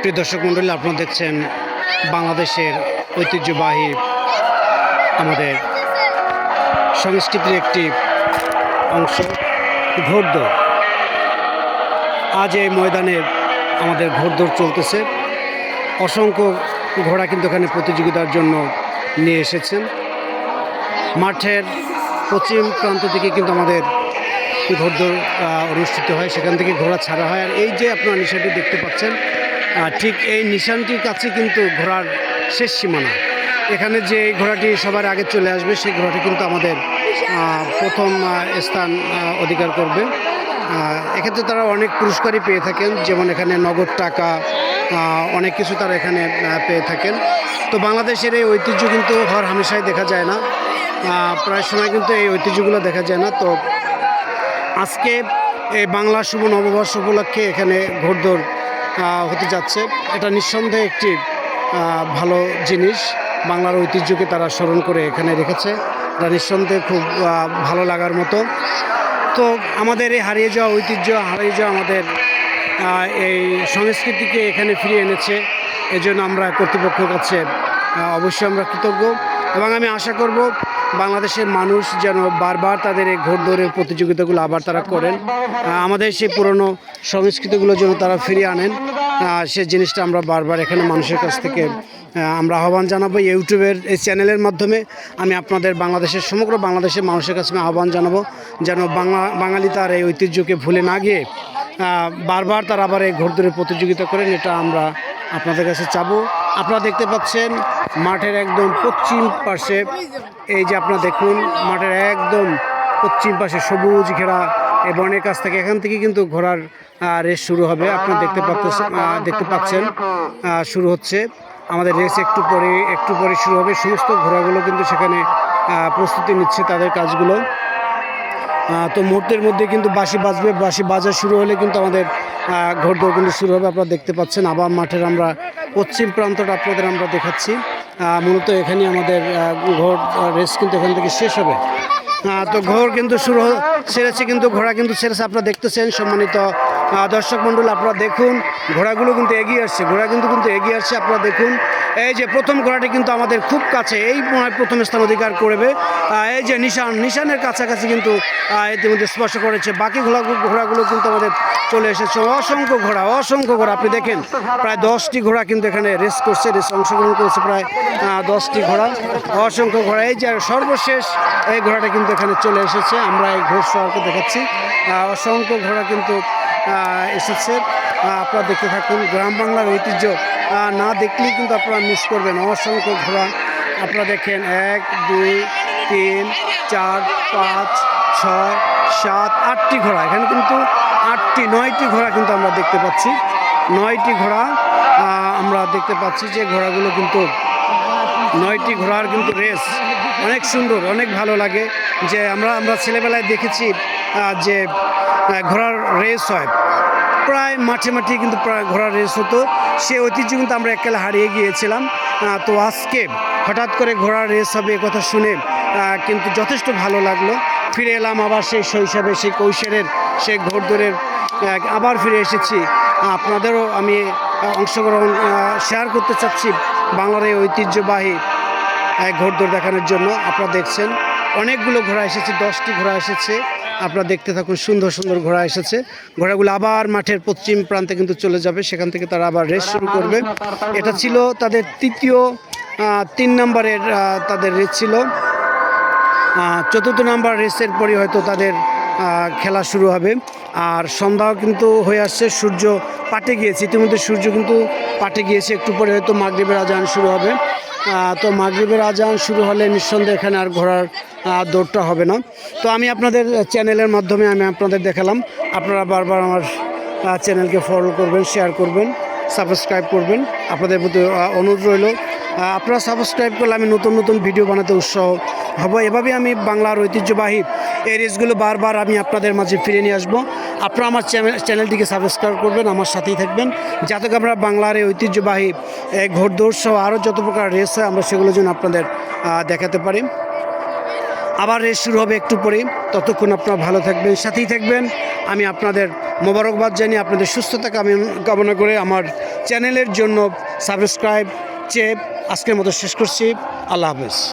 প্রিয় দর্শক মণ্ডলী, আপনারা দেখছেন বাংলাদেশের ঐতিহ্যবাহী আমাদের সংস্কৃতির একটি অংশ, ঘোড়দৌড়। আজ এই ময়দানে আমাদের ঘোরদৌড় চলতেছে। অসংখ্য ঘোড়া কিন্তু এখানে প্রতিযোগিতার জন্য নিয়ে এসেছেন। মাঠের পশ্চিম প্রান্ত থেকে কিন্তু আমাদের ঘোরদৌড় অনুষ্ঠিত হয়। সেখান থেকে ঘোড়া ছাড়া হয়। আর এই যে আপনারা নিশানটি দেখতে পাচ্ছেন ঠিক এই নিশানটির কাছে কিন্তু ঘোড়ার শেষ সীমানা। এখানে যে ঘোড়াটি সবার আগে চলে আসবে, সেই ঘোড়াটি কিন্তু আমাদের প্রথম স্থান অধিকার করবে। এক্ষেত্রে তারা অনেক পুরস্কারই পেয়ে থাকেন, যেমন এখানে নগদ টাকা অনেক কিছু তারা এখানে পেয়ে থাকেন। তো বাংলাদেশের এই ঐতিহ্য কিন্তু হর হামেশাই দেখা যায় না। প্রায় সময় কিন্তু এই ঐতিহ্যগুলো দেখা যায় না। তো আজকে এই বাংলা শুভ নববর্ষ উপলক্ষে এখানে ঘোড়দৌড় হতে যাচ্ছে। এটা নিঃসন্দেহে একটি ভালো জিনিস। বাংলার ঐতিহ্যকে তারা স্মরণ করে এখানে রেখেছে। এটা নিঃসন্দেহে খুব ভালো লাগার মতো। তো আমাদের এই হারিয়ে যাওয়া ঐতিহ্য, হারিয়ে যাওয়া আমাদের এই সংস্কৃতিকে এখানে ফিরিয়ে এনেছে। এজন্য আমরা কর্তৃপক্ষের কাছে অবশ্যই আমরা কৃতজ্ঞ। এবং আমি আশা করব বাংলাদেশের মানুষ যেন বারবার তাদের এই ঘোর ঘোড়দৌড়ের প্রতিযোগিতাগুলো আবার তারা করেন। আমাদের সেই পুরনো সংস্কৃতিগুলো যেন তারা ফিরিয়ে আনেন। সে জিনিসটা আমরা বারবার এখানে মানুষের কাছ থেকে আমরা আহ্বান জানাব। ইউটিউবের এই চ্যানেলের মাধ্যমে আমি আপনাদের বাংলাদেশের, সমগ্র বাংলাদেশের মানুষের কাছে আমি আহ্বান জানাব যেন বাংলা, বাঙালি তার এই ঐতিহ্যকে ভুলে না গিয়ে বারবার তার আবার এই ঘোর ঘোড়দৌড়ের প্রতিযোগিতা করেন, এটা আমরা আপনাদের কাছে চাবো। আপনারা দেখতে পাচ্ছেন মাঠের একদম পশ্চিম পাশে এই যে আপনারা দেখুন, মাঠের একদম পশ্চিম পাশে সবুজ ঘেরা এই বনের কাছ থেকে এখান থেকে কিন্তু ঘোড়ার রেস শুরু হবে। আপনারা দেখতে পাচ্ছেন দেখতে পাচ্ছেন শুরু হচ্ছে। আমাদের রেস একটু পরে একটু পরে শুরু হবে। সমস্ত ঘোড়াগুলো কিন্তু সেখানে প্রস্তুতি নিচ্ছে তাদের কাজগুলো। তো মুহূর্তের মধ্যে কিন্তু বাঁশি বাজবে। বাঁশি বাজা শুরু হলে কিন্তু আমাদের ঘোড়দৌড় কিন্তু শুরু হবে। আপনারা দেখতে পাচ্ছেন, আবার মাঠের আমরা পশ্চিম প্রান্তটা আপনাদের আমরা দেখাচ্ছি। মূলত এখানে আমাদের ঘোর রেস কিন্তু এখান থেকে শেষ হবে। তো ঘোর কিন্তু শুরু ছেড়েছে কিন্তু, ঘোড়া কিন্তু সেরেছে। আপনারা দেখতেছেন সম্মানিত দর্শক মণ্ডল, আপনারা দেখুন, ঘোড়াগুলো কিন্তু এগিয়ে আসছে, ঘোড়া কিন্তু কিন্তু এগিয়ে আসছে, আপনারা দেখুন। এই যে প্রথম ঘোড়াটি কিন্তু আমাদের খুব কাছে, এই প্রথম স্থান অধিকার করবে। এই যে নিশান, নিশানের কাছাকাছি কিন্তু ইতিমধ্যে স্পর্শ করেছে। বাকি ঘোড়া ঘোড়াগুলো কিন্তু আমাদের চলে এসেছে। অসংখ্য ঘোড়া অসংখ্য ঘোড়া। আপনি দেখেন, প্রায় দশটি ঘোড়া কিন্তু এখানে রেস করছে, রেস অংশগ্রহণ করেছে প্রায় দশটি ঘোড়া। অসংখ্য ঘোড়া। এই যে সর্বশেষ এই ঘোড়াটা কিন্তু এখানে চলে এসেছে। আমরা এই শহরকে দেখাচ্ছি। অসংখ্য ঘোড়া কিন্তু এসেছে। আপনারা দেখতে থাকুন, গ্রাম বাংলার ঐতিহ্য না দেখলেই কিন্তু আপনারা মিস করবেন। অসংখ্য ঘোড়া আপনারা দেখেন, এক, দুই, তিন, চার, পাঁচ, ছয়, সাত, আটটি ঘোড়া। এখানে কিন্তু আটটি, নয়টি ঘোড়া কিন্তু আমরা দেখতে পাচ্ছি। নয়টি ঘোড়া আমরা দেখতে পাচ্ছি যে ঘোড়াগুলো কিন্তু নয়টি ঘোড়ার কিন্তু রেস অনেক সুন্দর অনেক ভালো লাগে। যে আমরা আমরা ছেলেবেলায় দেখেছি যে ঘোড়ার রেস হয়। প্রায় মাঠে মাঠে কিন্তু প্রায় ঘোড়ার রেস হতো। সে ঐতিহ্য কিন্তু আমরা এককালে হারিয়ে গিয়েছিলাম। তো আজকে হঠাৎ করে ঘোড়ার রেস হবে কথা শুনে কিন্তু যথেষ্ট ভালো লাগল। ফিরে এলাম আবার সেই শৈশবে সেই কৈশোরের সেই আহ, আবার ফিরে এসেছি। আপনাদেরও আমি অংশগ্রহণ শেয়ার করতে চাচ্ছি। বাংলার এই ঐতিহ্যবাহী ঘোড়দৌড় দেখানোর জন্য আপনারা দেখছেন। অনেকগুলো ঘোড়া এসেছে, দশটি ঘোড়া এসেছে। আপনারা দেখতে থাকুন, সুন্দর সুন্দর ঘোড়া এসেছে। ঘোড়াগুলো আবার মাঠের পশ্চিম প্রান্তে কিন্তু চলে যাবে, সেখান থেকে তারা আবার রেস শুরু করবে। এটা ছিল তাদের তৃতীয় তিন নম্বরের তাদের রেস ছিল। চতুর্থ নাম্বার রেসের পরই হয়তো তাদের খেলা শুরু হবে। আর সন্ধ্যাও কিন্তু হয়ে আসছে, সূর্য পাটে গিয়েছে। ইতিমধ্যে সূর্য কিন্তু পাটে গিয়েছে, একটু পরে হয়তো মাগরীবের আজান শুরু হবে। তো মাগরীবের আজান শুরু হলে নিঃসন্দেহে এখানে আর ঘোরার দৌড়টা হবে না। তো আমি আপনাদের চ্যানেলের মাধ্যমে আমি আপনাদের দেখালাম। আপনারা বারবার আমার চ্যানেলকে ফলো করবেন শেয়ার করবেন সাবস্ক্রাইব করবেন। আপনাদের প্রতি অনুরোধ রইল আপনারা সাবস্ক্রাইব করলে আমি নতুন নতুন ভিডিও বানাতে উৎসাহ হব। এভাবে আমি বাংলার ঐতিহ্যবাহী এই রেসগুলো বারবার আমি আপনাদের মাঝে ফিরে নিয়ে আসব। আপনারা আমার চ্যানেল চ্যানেলটিকে সাবস্ক্রাইব করবেন, আমার সাথেই থাকবেন। যাতে আমরা বাংলার এই ঐতিহ্যবাহী, এই ঘোড়দৌড় সহ আরও যত প্রকার রেস হয়, আমরা সেগুলো যেন আপনাদের দেখাতে পারি। আবার রেস শুরু হবে একটু পরেই। ততক্ষণ আপনারা ভালো থাকবেন, সাথেই থাকবেন। আমি আপনাদের মোবারকবাদ জানিয়ে আপনাদের সুস্থতা কামন- করে আমার চ্যানেলের জন্য সাবস্ক্রাইব চেয়ে আজকের মতো শেষ করছি। আল্লাহ হাফেজ।